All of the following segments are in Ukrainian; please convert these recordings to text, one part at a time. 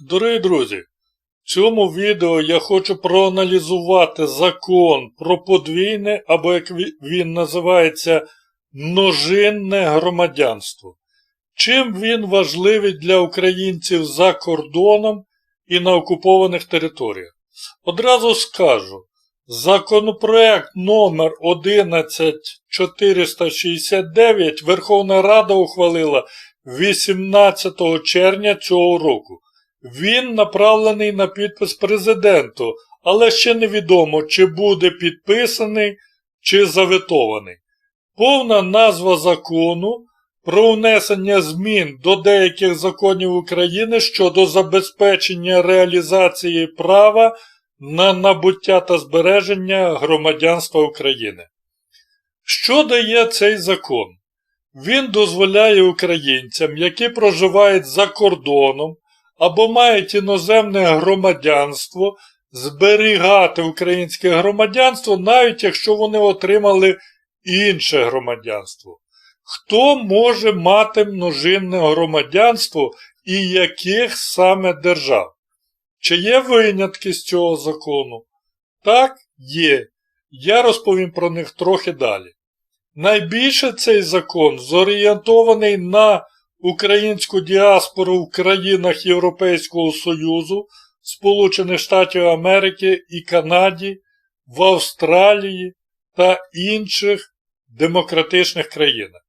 Дорогі друзі, в цьому відео я хочу проаналізувати закон про подвійне, або як він називається, множинне громадянство. Чим він важливий для українців за кордоном і на окупованих територіях? Одразу скажу, законопроект номер 11469 Верховна Рада ухвалила 18 червня цього року. Він направлений на підпис президенту, але ще невідомо, чи буде підписаний, чи заветований. Повна назва закону про внесення змін до деяких законів України щодо забезпечення реалізації права на набуття та збереження громадянства України. Що дає цей закон? Він дозволяє українцям, які проживають за кордоном або мають іноземне громадянство, зберігати українське громадянство, навіть якщо вони отримали інше громадянство. Хто може мати множинне громадянство і яких саме держав? Чи є винятки з цього закону? Так, є. Я розповім про них трохи далі. Найбільше цей закон зорієнтований на українську діаспору в країнах Європейського Союзу, Сполучених Штатів Америки і Канаді, в Австралії та інших демократичних країнах.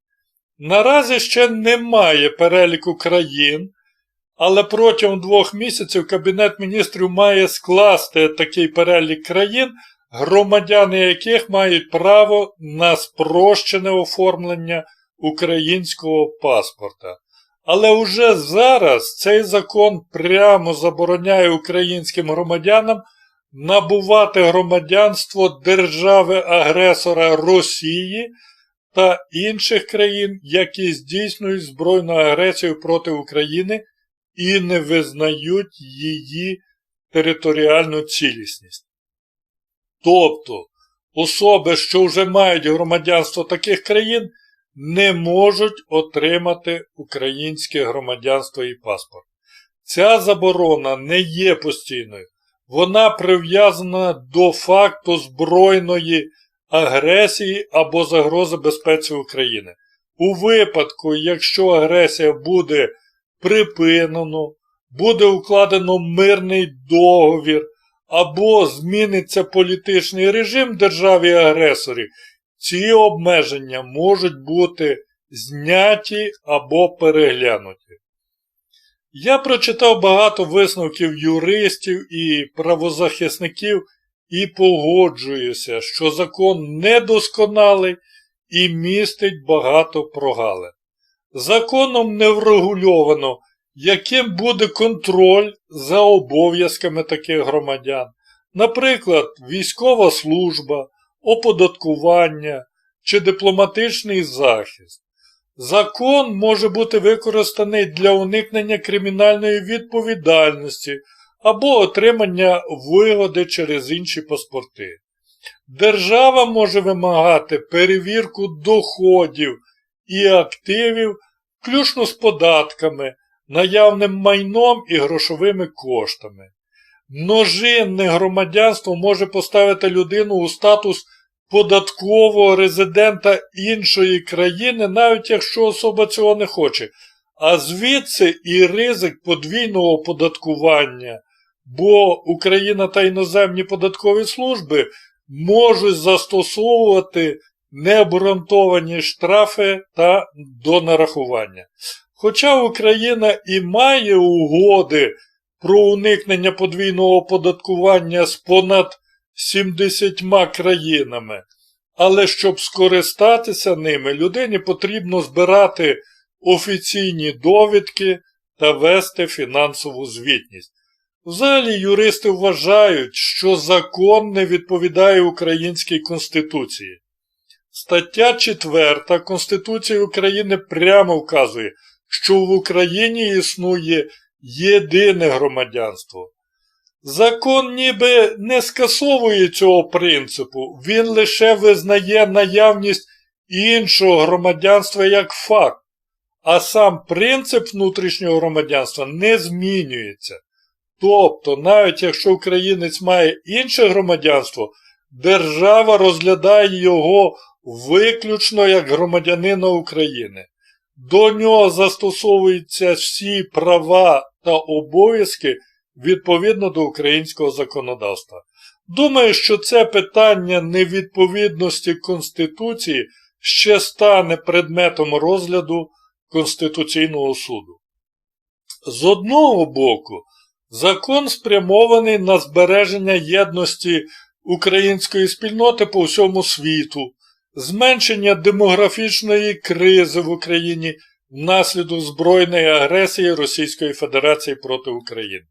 Наразі ще немає переліку країн, але протягом двох місяців Кабінет міністрів має скласти такий перелік країн, громадяни яких мають право на спрощене оформлення українського паспорта. Але уже зараз цей закон прямо забороняє українським громадянам набувати громадянство держави-агресора Росії та інших країн, які здійснюють збройну агресію проти України і не визнають її територіальну цілісність. Тобто, особи, що вже мають громадянство таких країн, не можуть отримати українське громадянство і паспорт. Ця заборона не є постійною. Вона прив'язана до факту збройної агресії або загрози безпеці України. У випадку, якщо агресія буде припинено, буде укладено мирний договір або зміниться політичний режим державі-агресорі, ці обмеження можуть бути зняті або переглянуті. Я прочитав багато висновків юристів і правозахисників і погоджуюся, що закон недосконалий і містить багато прогалин. Законом не врегульовано, яким буде контроль за обов'язками таких громадян, наприклад, військова служба, оподаткування чи дипломатичний захист. Закон може бути використаний для уникнення кримінальної відповідальності або отримання вигоди через інші паспорти. Держава може вимагати перевірку доходів і активів, включно з податками, наявним майном і грошовими коштами. Множинне громадянство може поставити людину у статус податкового резидента іншої країни, навіть якщо особа цього не хоче. А звідси і ризик подвійного оподаткування, бо Україна та іноземні податкові служби можуть застосовувати необґрунтовані штрафи та донарахування. Хоча Україна і має угоди про уникнення подвійного оподаткування з понад 70 країнами, але щоб скористатися ними, людині потрібно збирати офіційні довідки та вести фінансову звітність. Взагалі юристи вважають, що закон не відповідає Українській Конституції. Стаття 4 Конституції України прямо вказує, що в Україні існує єдине громадянство. Закон ніби не скасовує цього принципу, він лише визнає наявність іншого громадянства як факт, а сам принцип внутрішнього громадянства не змінюється. Тобто, навіть якщо українець має інше громадянство, держава розглядає його виключно як громадянина України. До нього застосовуються всі права та обов'язки відповідно до українського законодавства. Думаю, що це питання невідповідності Конституції ще стане предметом розгляду Конституційного суду. З одного боку, закон спрямований на збереження єдності української спільноти по всьому світу, зменшення демографічної кризи в Україні внаслідок збройної агресії Російської Федерації проти України.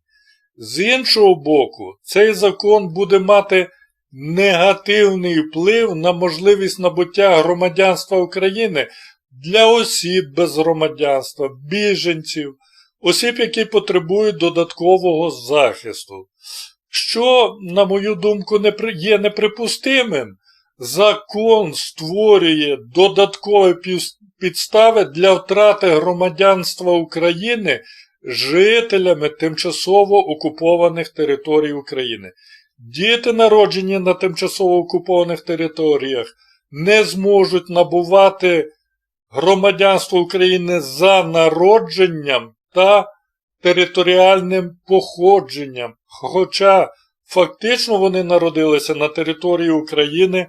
З іншого боку, цей закон буде мати негативний вплив на можливість набуття громадянства України для осіб без громадянства, біженців, осіб, які потребують додаткового захисту. Що, на мою думку, є неприпустимим, закон створює додаткові підстави для втрати громадянства України жителями тимчасово окупованих територій України. Діти, народжені на тимчасово окупованих територіях, не зможуть набувати громадянство України за народженням та територіальним походженням, хоча фактично вони народилися на території України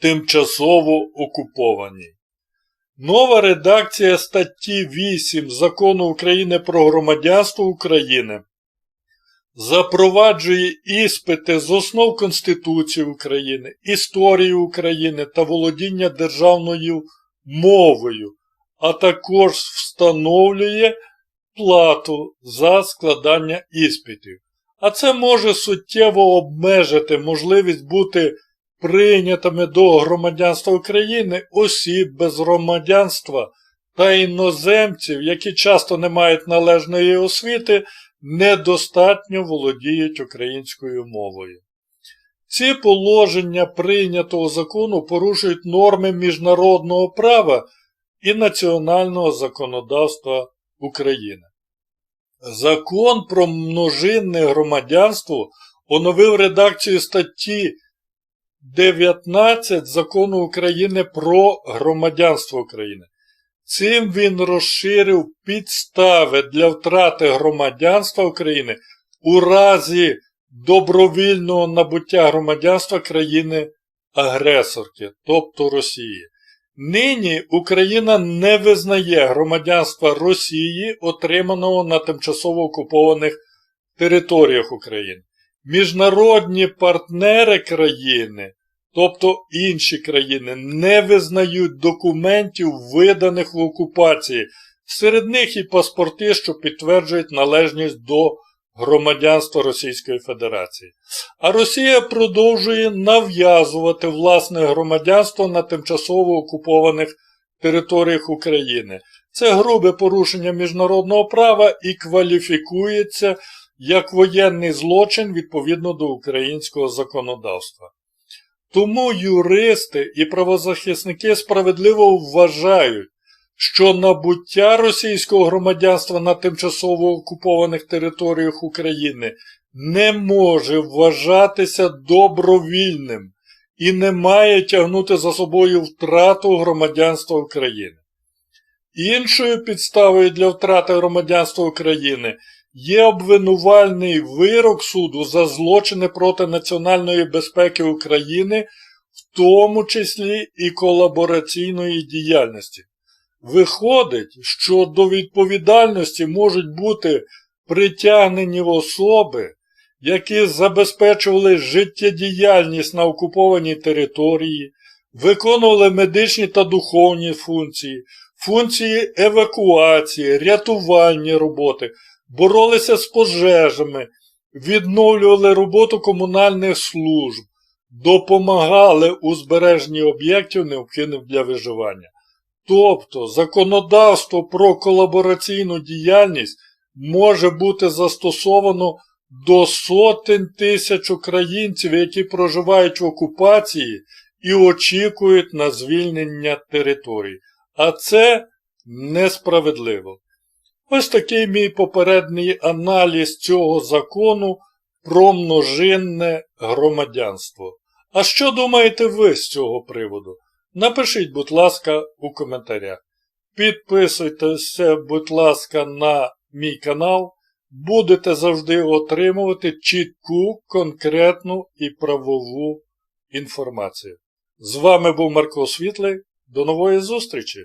тимчасово окупованій. Нова редакція статті 8 Закону України про громадянство України запроваджує іспити з основ Конституції України, історії України та володіння державною мовою, а також встановлює плату за складання іспитів. А це може суттєво обмежити можливість бути прийнятими до громадянства України осіб без громадянства та іноземців, які часто не мають належної освіти, недостатньо володіють українською мовою. Ці положення прийнятого закону порушують норми міжнародного права і національного законодавства України. Закон про множинне громадянство оновив редакцію статті 19 закону України про громадянство України. Цим він розширив підстави для втрати громадянства України у разі добровільного набуття громадянства країни-агресорки, тобто Росії. Нині Україна не визнає громадянства Росії, отриманого на тимчасово окупованих територіях України. Міжнародні партнери країни, тобто інші країни, не визнають документів, виданих в окупації. Серед них і паспорти, що підтверджують належність до громадянства Російської Федерації. А Росія продовжує нав'язувати власне громадянство на тимчасово окупованих територіях України. Це грубе порушення міжнародного права і кваліфікується як воєнний злочин відповідно до українського законодавства. Тому юристи і правозахисники справедливо вважають, що набуття російського громадянства на тимчасово окупованих територіях України не може вважатися добровільним і не має тягнути за собою втрату громадянства України. Іншою підставою для втрати громадянства України є обвинувальний вирок суду за злочини проти національної безпеки України, в тому числі і колабораційної діяльності. Виходить, що до відповідальності можуть бути притягнені особи, які забезпечували життєдіяльність на окупованій території, виконували медичні та духовні функції, функції евакуації, рятувальні роботи, боролися з пожежами, відновлювали роботу комунальних служб, допомагали у збереженні об'єктів, необхідних для виживання. Тобто законодавство про колабораційну діяльність може бути застосовано до сотень тисяч українців, які проживають в окупації і очікують на звільнення територій. А це несправедливо. Ось такий мій попередній аналіз цього закону про множинне громадянство. А що думаєте ви з цього приводу? Напишіть, будь ласка, у коментарях. Підписуйтеся, будь ласка, на мій канал. Будете завжди отримувати чітку, конкретну і правову інформацію. З вами був Марко Світлий. До нової зустрічі!